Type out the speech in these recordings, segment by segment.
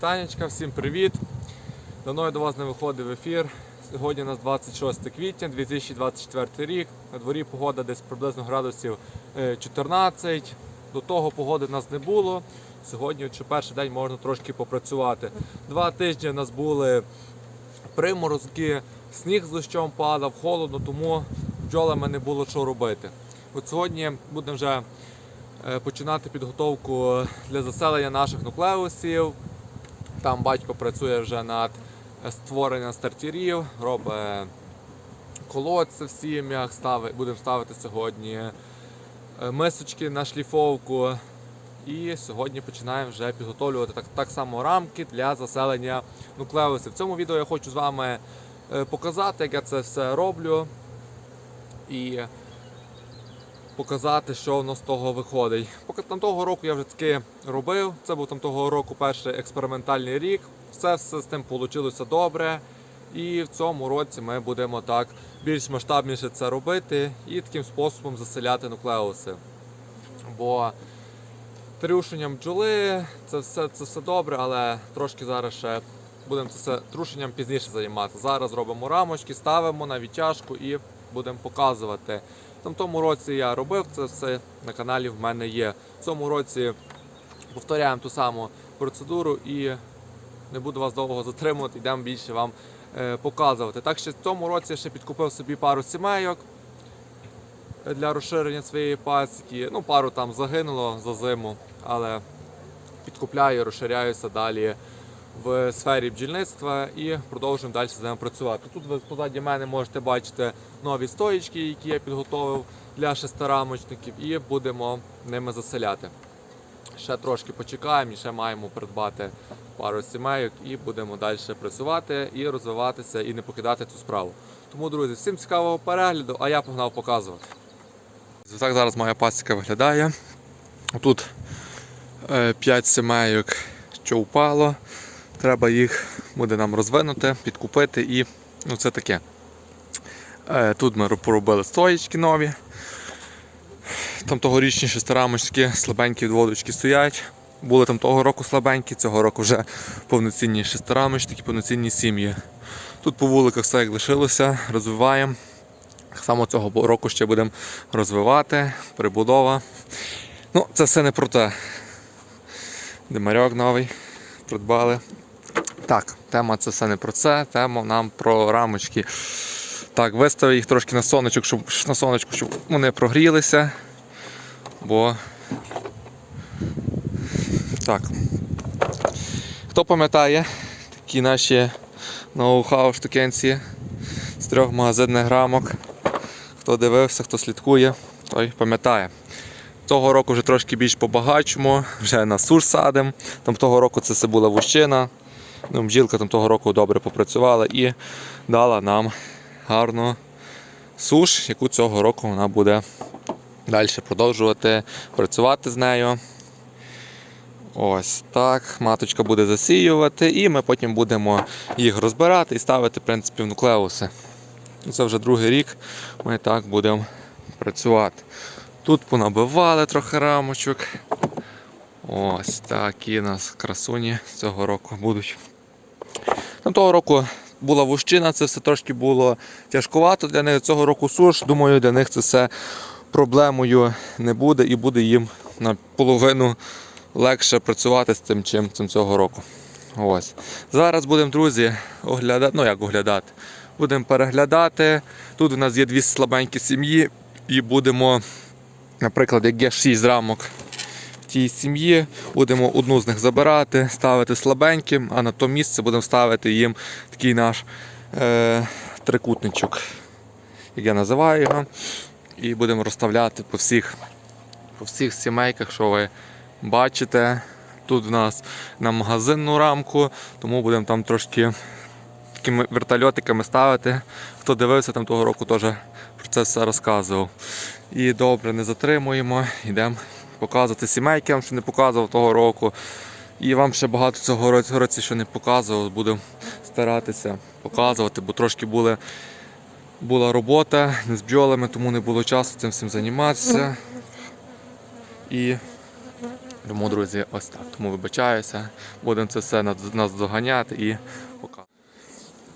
Танечка, всім привіт! Давно я до вас не виходив в ефір. Сьогодні у нас 26 квітня 2024 рік. На дворі погода десь приблизно градусів е, 14. До того погоди в нас не було. Сьогодні ще перший день можна трошки попрацювати. Два тижні у нас були приморозки, сніг з дощом падав, холодно, тому бджолами не було що робити. От сьогодні будемо вже е, починати підготовку для заселення наших нуклеусів. Там батько працює вже над створенням стартірів, робить колодці в сім'ях, стави- будемо ставити сьогодні е, мисочки на шліфовку. І сьогодні починаємо вже підготовлювати так, так само рамки для заселення нуклеусів. В цьому відео я хочу з вами е, показати, як я це все роблю. І показати, що воно з того виходить. Поки там того року я вже таки робив. Це був там того року перший експериментальний рік. Все, все з тим вийшло добре. І в цьому році ми будемо так більш масштабніше це робити і таким способом заселяти нуклеуси. Бо трушенням бджоли це все, це все добре, але трошки зараз ще будемо це все трушенням пізніше займатися. Зараз робимо рамочки, ставимо на відтяжку і будемо показувати. Там тому році я робив це все на каналі в мене є. В цьому році повторяємо ту саму процедуру і не буду вас довго затримувати, йдемо більше вам е, показувати. Так що в цьому році я ще підкупив собі пару сімейок для розширення своєї пасіки. Ну, пару там загинуло за зиму, але підкупляю, розширяюся далі в сфері бджільництва і продовжуємо далі з ними працювати. Тут ви позаді мене можете бачити нові стоїчки, які я підготовив для шестирамочників, і будемо ними заселяти. Ще трошки почекаємо ще маємо придбати пару сімейок і будемо далі працювати і розвиватися і не покидати цю справу. Тому, друзі, всім цікавого перегляду, а я погнав показувати. Так зараз моя пасіка виглядає. Тут 5 сімейок, що впало. Треба їх буде нам розвинути, підкупити і ну, це таке. Е, Тут ми поробили стоїчки нові. Там тогорічні шестирамочки, слабенькі відводочки стоять. Були там того року слабенькі, цього року вже повноцінні шестирамочки, повноцінні сім'ї. Тут по вуликах все як лишилося, розвиваємо. Само цього року ще будемо розвивати, прибудова. Ну, це все не про те. Димарьок новий придбали. Так, тема це все не про це, тема нам про рамочки. Так, виставив їх трошки на сонечок, щоб на сонечку, щоб вони прогрілися. Бо. Так. Хто пам'ятає такі наші ноу-хау штукенці з трьох магазинних рамок. Хто дивився, хто слідкує, той пам'ятає. Того року вже трошки більш побагачимо, вже на суш садимо. Там того року це все була вущина. Ну, бджілка там того року добре попрацювала і дала нам гарну суш, яку цього року вона буде далі продовжувати працювати з нею. Ось так. Маточка буде засіювати, і ми потім будемо їх розбирати і ставити в принципі, в нуклеуси. Це вже другий рік ми так будемо працювати. Тут понабивали трохи рамочок. Ось такі нас красуні цього року будуть. Там того року була вущина, це все трошки було тяжкувато для них. Цього року суш, думаю, для них це все проблемою не буде і буде їм наполовину легше працювати з цим, чим цього року. Ось. Зараз будемо, друзі, оглядати, ну як оглядати, будемо переглядати. Тут у нас є дві слабенькі сім'ї, і будемо, наприклад, як є 6 рамок тій сім'ї, будемо одну з них забирати, ставити слабеньким, а на то місце будемо ставити їм такий наш е, трикутничок, як я називаю його. І будемо розставляти по всіх, по всіх сімейках, що ви бачите. Тут в нас на магазинну рамку, тому будемо там трошки такими вертольотиками ставити. Хто дивився, там того року теж про це все розказував. І добре, не затримуємо, йдемо показувати сімейки, ще не показував того року. І вам ще багато цього році ще не показував, буду старатися показувати, бо трошки були, була робота з бджолами, тому не було часу цим всім займатися. І Тому, друзі, ось так. Тому вибачаюся. Будемо це все нас доганяти і показувати.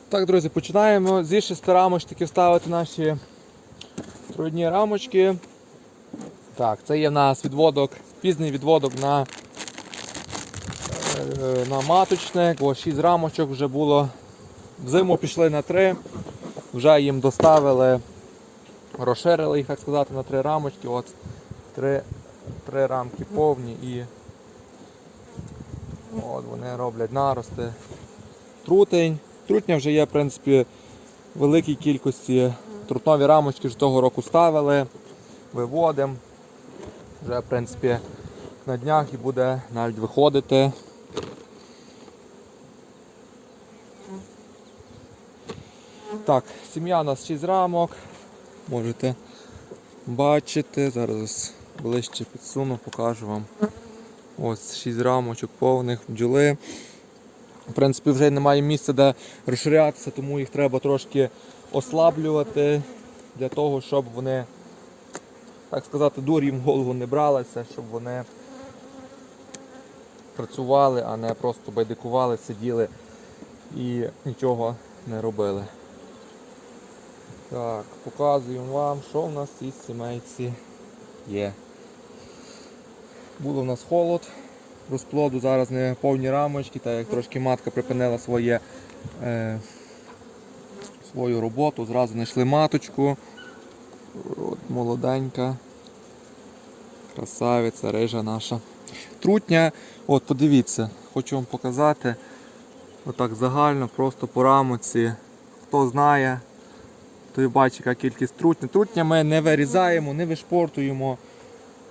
Так, друзі, починаємо зі шести рамочки ставити наші трудні рамочки. Так, це є в нас відводок, пізній відводок на, е, на маточник. Ось 6 рамочок вже було. Взиму пішли на 3. Вже їм доставили, розширили їх, так сказати, на 3 рамочки. От 3, 3 рамки повні і от вони роблять нарости. Трутень. Трутня вже є, в принципі, в великій кількості. Трутнові рамочки ж того року ставили, виводимо. Вже, в принципі, на днях і буде навіть виходити. Так, сім'я у нас 6 рамок. Можете бачити. Зараз ближче підсуну, покажу вам. Ось 6 рамочок повних бджоли. В принципі, вже немає місця, де розширятися, тому їх треба трошки ослаблювати для того, щоб вони, так сказати, дур їм в голову не бралися, щоб вони працювали, а не просто байдикували, сиділи і нічого не робили. Так, показуємо вам, що в нас в сімейці є. Було в нас холод розплоду, зараз не повні рамочки, так як трошки матка припинила своє, е, свою роботу, зразу знайшли маточку. От, молоденька, красавиця, рижа наша. Трутня, от подивіться, хочу вам показати. Отак загально, просто по рамоці. Хто знає, той бачить, яка кількість трутня. Трутня ми не вирізаємо, не вишпортуємо.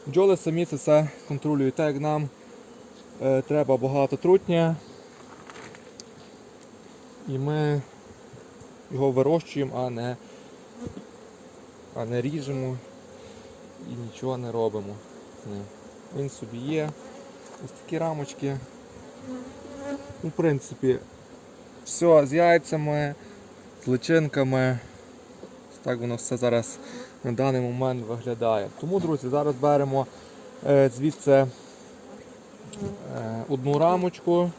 Бджоли самі це все контролюють. Так як нам е, треба багато трутня. І ми його вирощуємо, а не, а не ріжемо і нічого не робимо. Він собі є. Ось такі рамочки. Ну, в принципі, все з яйцями, з личинками. Так воно все зараз на даний момент виглядає. Тому, друзі, зараз беремо е, звідси е, одну рамочку.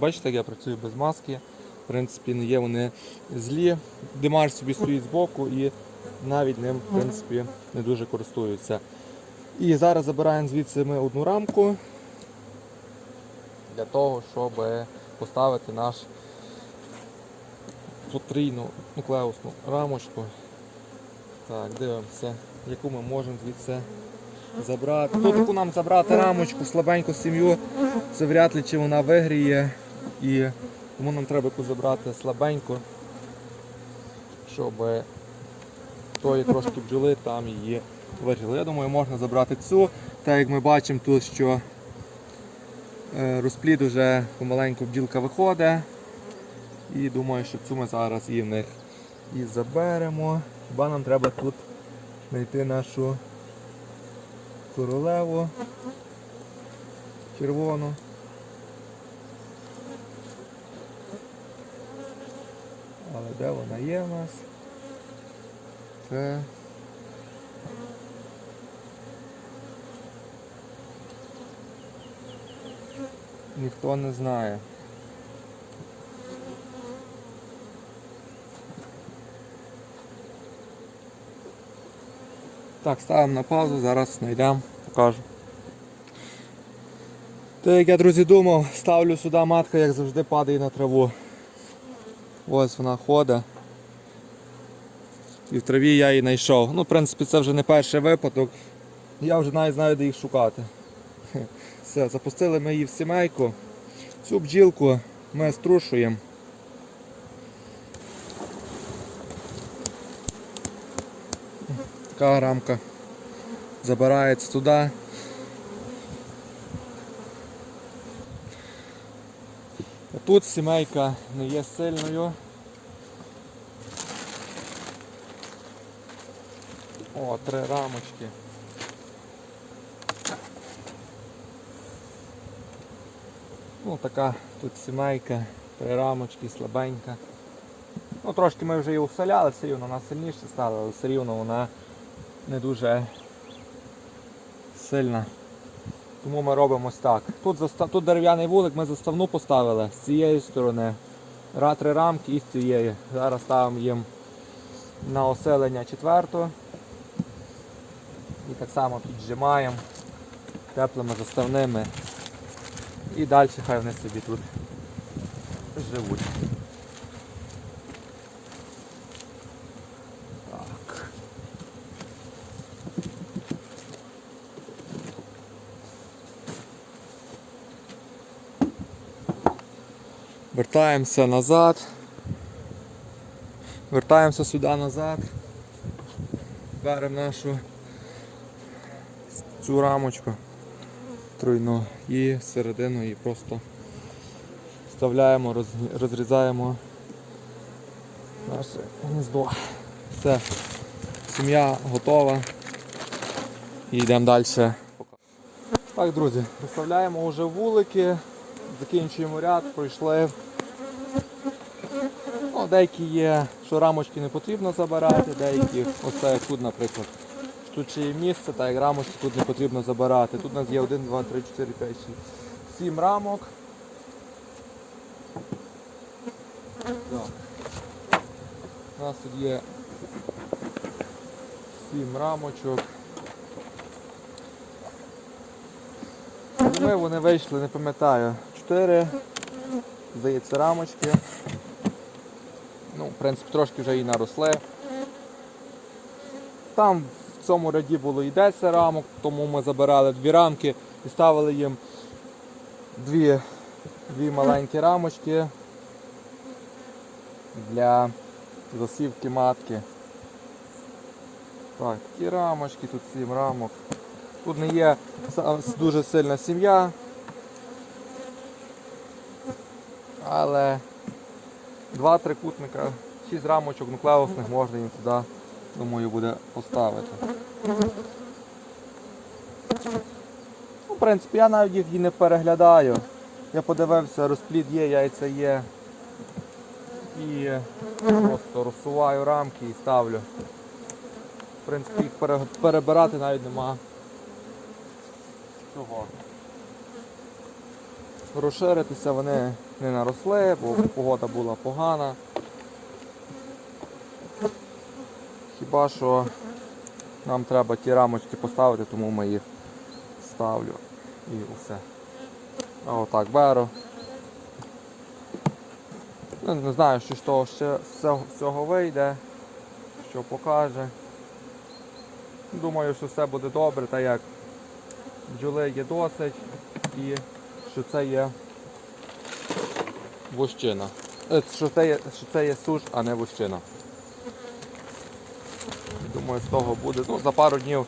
Бачите, як я працюю без маски. В принципі, не є вони злі. Димар собі стоїть збоку і навіть ним в принципі, не дуже користуються. І зараз забираємо звідси ми одну рамку для того, щоб поставити наш потрійну нуклеусну рамочку. Так, дивимося, яку ми можемо звідси забрати. Ну, таку нам забрати рамочку, слабеньку сім'ю, це вряд ли чи вона вигріє. І тому нам треба забрати слабеньку, щоб тої трошки бджоли там її вигріли. Я думаю, можна забрати цю. Так як ми бачимо тут, що е, розплід вже помаленьку бджілка виходить. І думаю, що цю ми зараз її в них і заберемо. Хіба нам треба тут знайти нашу королеву червону. Але де вона є в нас? Це ніхто не знає. Так, ставимо на паузу, зараз знайдемо, покажу. Так як я, друзі, думав, ставлю сюди матка, як завжди, падає на траву. Ось вона ходить. І в траві я її знайшов. Ну, в принципі, це вже не перший випадок. Я вже навіть знаю, де їх шукати. Все, запустили ми її в сімейку. Цю бджілку ми струшуємо. Така рамка забирається туди. Тут сімейка не є сильною. О, три рамочки. Ну така тут сімейка, три рамочки, слабенька. Ну трошки ми вже її усаляли, все рівно вона сильніше стала, але все рівно вона не дуже сильна. Тому ми робимо ось так. Тут, заста... Тут дерев'яний вулик, ми заставну поставили з цієї сторони. Три рамки і з цієї. Зараз ставимо їм на оселення четверту. І так само піджимаємо теплими заставними. І далі хай вони собі тут живуть. Так. Вертаємося назад. Вертаємося сюди назад. Беремо нашу цю рамочку тройну і всередину її просто вставляємо, розрізаємо наше гніздо. Все, сім'я готова. І йдемо далі. Так, друзі, виставляємо вже вулики, закінчуємо ряд, пройшли. Ну, деякі є, що рамочки не потрібно забирати, деякі, ось це як тут, наприклад. Тут ще є місце, та як рамочки тут не потрібно забирати. Тут у нас є 1, 2, 3, 4, 5, 6, 7 рамок. Так. У нас тут є 7 рамочок. Ми вони вийшли, не пам'ятаю, 4, здається, рамочки. Ну, в принципі, трошки вже і наросли. Там в цьому ряді було і 10 рамок, тому ми забирали дві рамки і ставили їм дві, дві маленькі рамочки для засівки матки. Так, такі рамочки, тут 7 рамок. Тут не є дуже сильна сім'я. Але два трикутника, 6 рамочок нуклеусних можна їм сюди, думаю, буде поставити. Ну, в принципі, я навіть їх і не переглядаю. Я подивився, розплід є, яйця є. І просто розсуваю рамки і ставлю. В принципі, їх перебирати навіть нема чого. Розширитися вони не наросли, бо погода була погана. Хіба що нам треба ті рамочки поставити, тому ми їх ставлю і все. А отак беру. Ну, не знаю, що з того ще з цього- вийде, що покаже. Думаю, що все буде добре, так як бджоли є досить і що це є вощина. Е, Що це є, що це є суш, а не вощина. Думаю, з того буде. Ну, за пару днів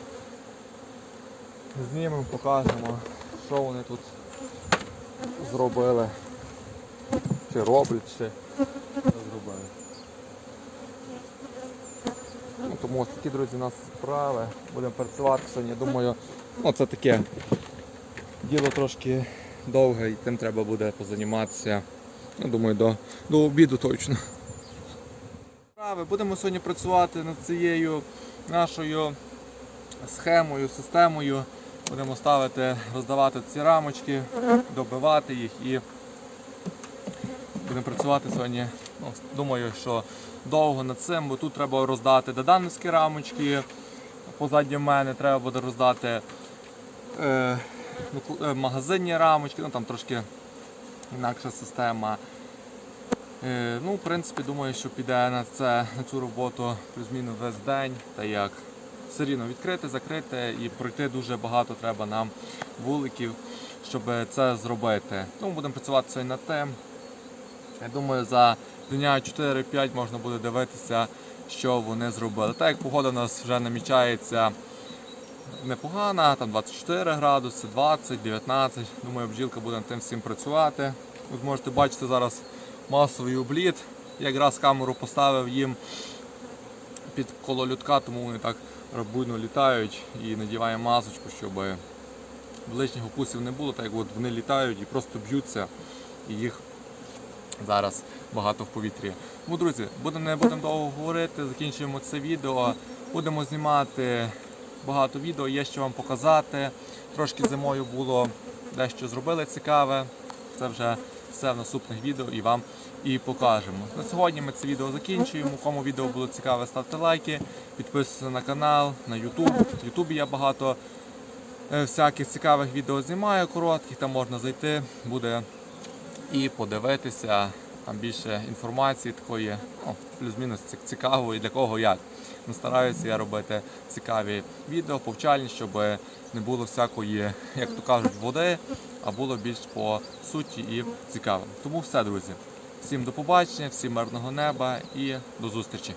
знімемо, покажемо, що вони тут зробили. Чи роблять, чи зробили. Ну, тому ось такі, друзі, у нас справи. Будемо працювати сьогодні. Думаю, ну це таке діло трошки довге і тим треба буде позаніматися. Ну, думаю, до, до обіду точно. Будемо сьогодні працювати над цією нашою схемою, системою. Будемо ставити, роздавати ці рамочки, добивати їх і будемо працювати сьогодні. Ну, думаю, що довго над цим, бо тут треба роздати додановські рамочки. Позаді мене треба буде роздати е, ну, е, магазинні рамочки, ну там трошки інакша система. Е, ну, в принципі, думаю, що піде на, це, на цю роботу плюс-мінус весь день. Та як все рівно відкрити, закрити і пройти дуже багато треба нам вуликів, щоб це зробити. Тому будемо працювати сьогодні над тим. Я думаю, за дня 4-5 можна буде дивитися, що вони зробили. Так як погода у нас вже намічається непогана, там 24 градуси, 20, 19. Думаю, бджілка буде над тим всім працювати. Ви зможете бачити зараз масовий обліт. Якраз камеру поставив їм під коло людка, тому вони так буйно літають і надіваємо масочку, щоб лишніх укусів не було, так як от вони літають і просто б'ються, і їх зараз багато в повітрі. Тому, друзі, будемо не будемо довго говорити, закінчуємо це відео. Будемо знімати багато відео, є що вам показати. Трошки зимою було дещо зробили цікаве. Це вже все в наступних відео і вам і покажемо. На сьогодні ми це відео закінчуємо. Кому відео було цікаве, ставте лайки, підписуйтесь на канал, на YouTube. В Ютубі я багато е, всяких цікавих відео знімаю, коротких, там можна зайти, буде і подивитися. Там більше інформації такої, ну, плюс-мінус ці- цікавої для кого як. Ну, стараюся я робити цікаві відео, повчальні, щоб не було всякої, як то кажуть, води, а було більш по суті і цікаво. Тому все, друзі. Всім до побачення, всім мирного неба і до зустрічі.